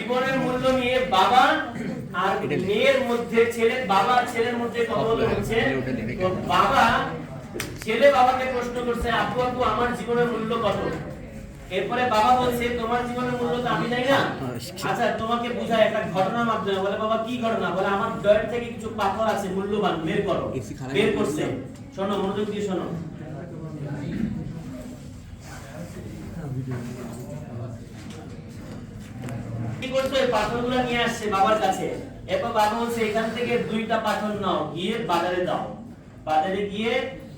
জীবনের মূল্য নিয়ে বাবা আর মেয়ের মধ্যে ছেলে বাবা ছেলের মধ্যে কথা হচ্ছে বাবা ছেলে বাবাকে প্রশ্ন করছে আপু আপু আমার জীবনের মূল্য কত? এরপরে বাবা বলছে তোমার জীবনের মূল্য তো আমি জানি না। আচ্ছা তোমাকে বুঝায় একটা ঘটনার মাধ্যমে। বলে বাবা কি ঘটনা? বলে আমার ডয়ের থেকে কিছু পাথর আছে মূল্যবান বের করো বের করছে শোনো মনোযোগ দিয়ে শোনো। কি করছ এই পাথরগুলো নিয়ে আসছে বাবার কাছে। এরপর বাবা বলছে, এখান থেকে দুইটা পাথর নাও, গিয়ে বাজারে দাও। বাজারে গিয়ে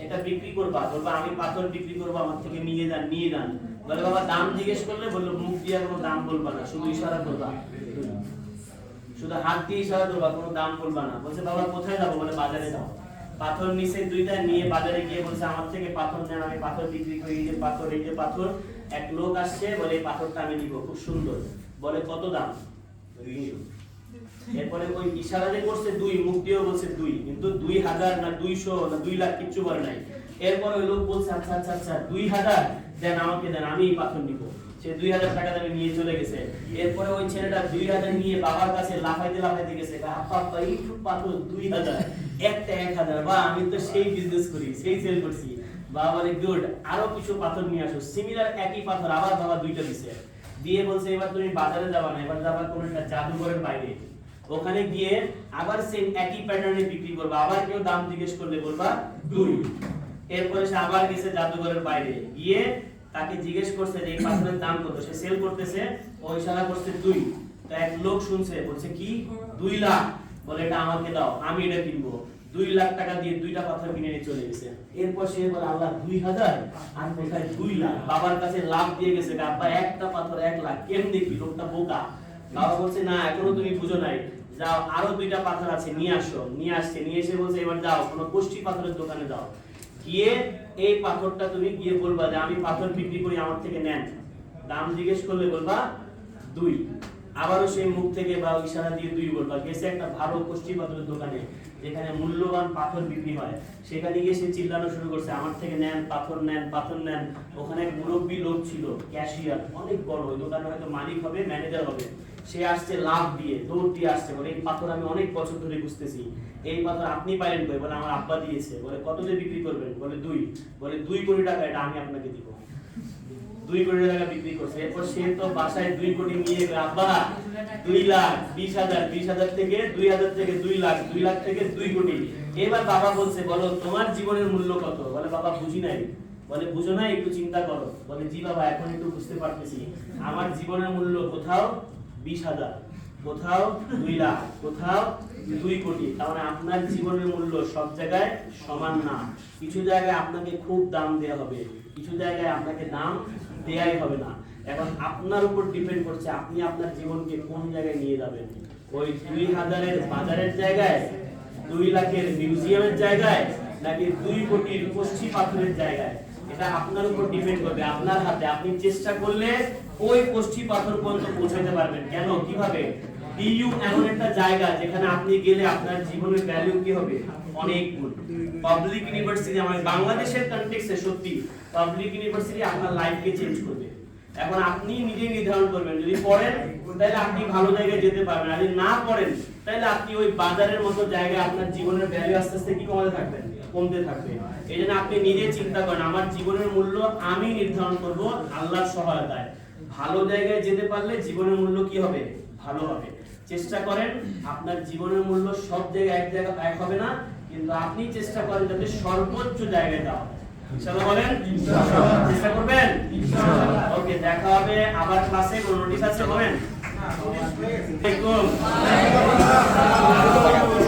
এটা বিক্রি করবা আমি পাথর বিক্রি করব, আমার থেকে নিয়ে যান নিয়ে যান। বলে বাবা দাম জিজ্ঞেস করলে বলল, মুখ দিয়ে কোনো দাম বলবা না, শুধু ইশারা করবা। শুধু হাত দিয়ে ইশারা করবা, কোনো দাম বলবা না। বলছে, বাবা, কোথায় যাব? বলে, বাজারে যাও পাথর নিচে দুইটা নিয়ে বাজারে গিয়ে বলছে, আমার থেকে পাথর নেন, আমি পাথর বিক্রি করি, এই যে পাথর, এই যে পাথর। এক লোক আসছে, বলে, এই পাথরটা আমি নিব, খুব সুন্দর। বলে, কত দাম? এরপরে ওই ইশারা যে করছে, দুই, মুখ দিয়েও বলছে দুই, কিন্তু দুই হাজার না দুইশো না দুই লাখ কিচ্ছু বলে নাই। এরপর ওই লোক বলছে আচ্ছা আচ্ছা আচ্ছা দুই হাজার, দেন, আমাকে দেন, আমি এই পাথর নিব। সে দুই হাজার টাকা দামে নিয়ে চলে গেছে। এরপরে ওই ছেলেটা দুই হাজার নিয়ে বাবার কাছে লাফাইতে লাফাইতে গেছে। আপা দুই হাজার, একটা এক হাজার। বা আমি তো সেই বিজনেস করি, সেই সেল করছি। বাবা বলে, গুড, আরও কিছু পাথর নিয়ে আসো। সিমিলার একই পাথর আবার বাবা দুইটা দিছে। দিয়ে বলছে, এবার তুমি বাজারে যাবা না, এবার যাবা কোন একটা জাদুঘরের বাইরে। ওখানে গিয়ে আবার সেম একই প্যাটার্নে বিক্রি করবা। আবার কেউ দাম জিজ্ঞেস করলে বলবা, দুই। এরপরে সে আবার গেছে জাদুঘরের বাইরে। গিয়ে তাকে জিজ্ঞেস করছে যে এই পাথরের দাম কত? সে সেল করতেছে, ও ইশারা করছে দুই। তো এক লোক শুনছে, বলছে, কি? দুই লাখ? বলে, এটা আমাকে দাও, আমি এটা কিনবো। দুই লাখ টাকা দিয়ে দুইটা পাথর কিনে নিয়ে চলে গেছে। এরপর সে বলে, আল্লাহ, দুই হাজার? আর কোথায় দুই লাখ? বাবার কাছে লাভ দিয়ে গেছে আব্বা, একটা পাথর এক লাখ কেমনি কি লোকটা বোকা। বাবা বলছে, না, এখনও তুমি বুঝো নাই। যাও, আরও দুইটা পাথর আছে, নিয়ে আসো। নিয়ে আসছে, নিয়ে এসে বলছে, এবার যাও, কোনো কোষ্ঠী পাথরের দোকানে যাও। গিয়ে এই পাথরটা তুমি গিয়ে বলবা যে আমি পাথর বিক্রি করি আমার থেকে নেন। দাম জিজ্ঞেস করলে বলবা দুই। আবারও সেই মুখ থেকে বা ইশারা দিয়ে দুই বলবা। গেছে একটা ভালো পশ্চিম পাথরের দোকানে। যেখানে মূল্যবান পাথর বিক্রি হয়, সেখানে গিয়ে সে চিল্লানো শুরু করছে, আমার থেকে নেন, পাথর নেন পাথর নেন। ওখানে মুরব্বী লোক ছিল, ক্যাশিয়ার, অনেক বড়, ওই দোকানে হয়তো মালিক হবে, ম্যানেজার হবে। সে আসছে লাভ দিয়ে, দৌড় দিয়ে আসছে, বলে, এই পাথর আমি অনেক বছর ধরে বুঝতেছি। এই পাথর আপনি পাইলেন কই? বলে, আমার আব্বা দিয়েছে। বলে কত বিক্রি করবেন? বলে, দুই। বলে, দুই কোটি টাকা, এটা আমি আপনাকে দিব। দুই কোটি টাকা বিক্রি করছে। এরপর সে তো বাসায় দুই কোটি নিয়ে গেল, আব্বা, দুই লাখ, বিশ হাজার বিশ হাজার থেকে দুই হাজার থেকে দুই লাখ দুই লাখ থেকে দুই কোটি। এবার বাবা বলছে, বলো, তোমার জীবনের মূল্য কত? বলে, বাবা, বুঝি নাই। বলে, বুঝো না, একটু চিন্তা করো। বলে, জি বাবা, এখন একটু বুঝতে পারতেছি। আমার জীবনের মূল্য কোথাও? বিশ হাজার। কোথাও দুই লাখ, কোথাও দুই কোটি। তার মানে আপনার জীবনের মূল্য সব জায়গায় সমান না। কিছু জায়গায় আপনাকে খুব দাম দেওয়া হবে, কিছু জায়গায় আপনাকে দাম দেয়াই হবে না। এখন আপনার উপর ডিপেন্ড করছে আপনি আপনার জীবনকে কোন জায়গায় নিয়ে যাবেন। ওই দুই হাজারের বাজারের জায়গায়, দুই লাখের মিউজিয়ামের জায়গায়, নাকি দুই কোটির কষ্টি পাথরের জায়গায়? এটা আপনার উপর ডিপেন্ড করবে, আপনার হাতে। আপনি চেষ্টা করলে ওই কষ্টি পাথর পর্যন্ত পৌঁছাতে পারবেন। কেন? কীভাবে? ডিইউ এমন একটা জায়গা যেখানে আপনি গেলে আপনার জীবনের ভ্যালু কি হবে? অনেক গুণ। পাবলিক ইউনিভার্সিটি আমাদের বাংলাদেশের কনটেক্সটে সত্যি পাবলিক ইউনিভার্সিটি আপনার লাইফকে চেঞ্জ করবে। এখন আপনি নিজে নির্ধারণ করবেন, যদি পড়েন, তাহলে আপনি ভালো জায়গায় যেতে পারবেন। আর যদি না পড়েন, তাহলে আপনি ওই বাজারের মতো জায়গায় আপনার জীবনের ভ্যালু আস্তে আস্তে কি কমাতে থাকবেন? কমতে থাকবে। এই জন্য আপনি নিজে চিন্তা করেন, আমার জীবনের মূল্য আমি নির্ধারণ করব আল্লাহর সহায়তায়। ভালো জায়গায় যেতে পারলে জীবনের মূল্য কি হবে? ভালো হবে চেষ্টা করেন আপনার জীবনের মূল্য সব জায়গায় এক জায়গা এক হবে না কিন্তু আপনি চেষ্টা করেন যাতে সর্বোচ্চ জায়গায় দাও বলেন? চেষ্টা করবেন? ওকে দেখা হবে আবার ক্লাসে কোনো আছে বলেন? হ্যাঁ, হ্যাঁ। আসসালামু আলাইকুম